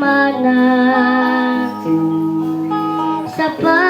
ukmana Sa pag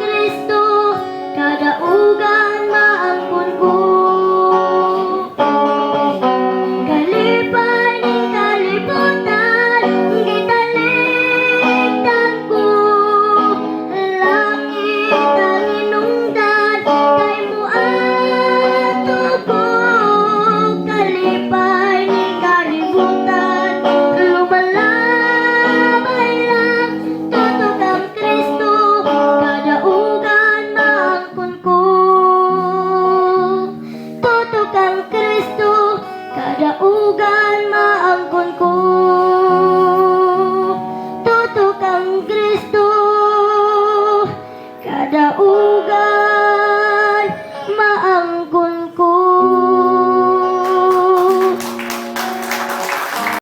Kristo, kadaugan na kalma ang ko. Tutok Kristo. Kada ugat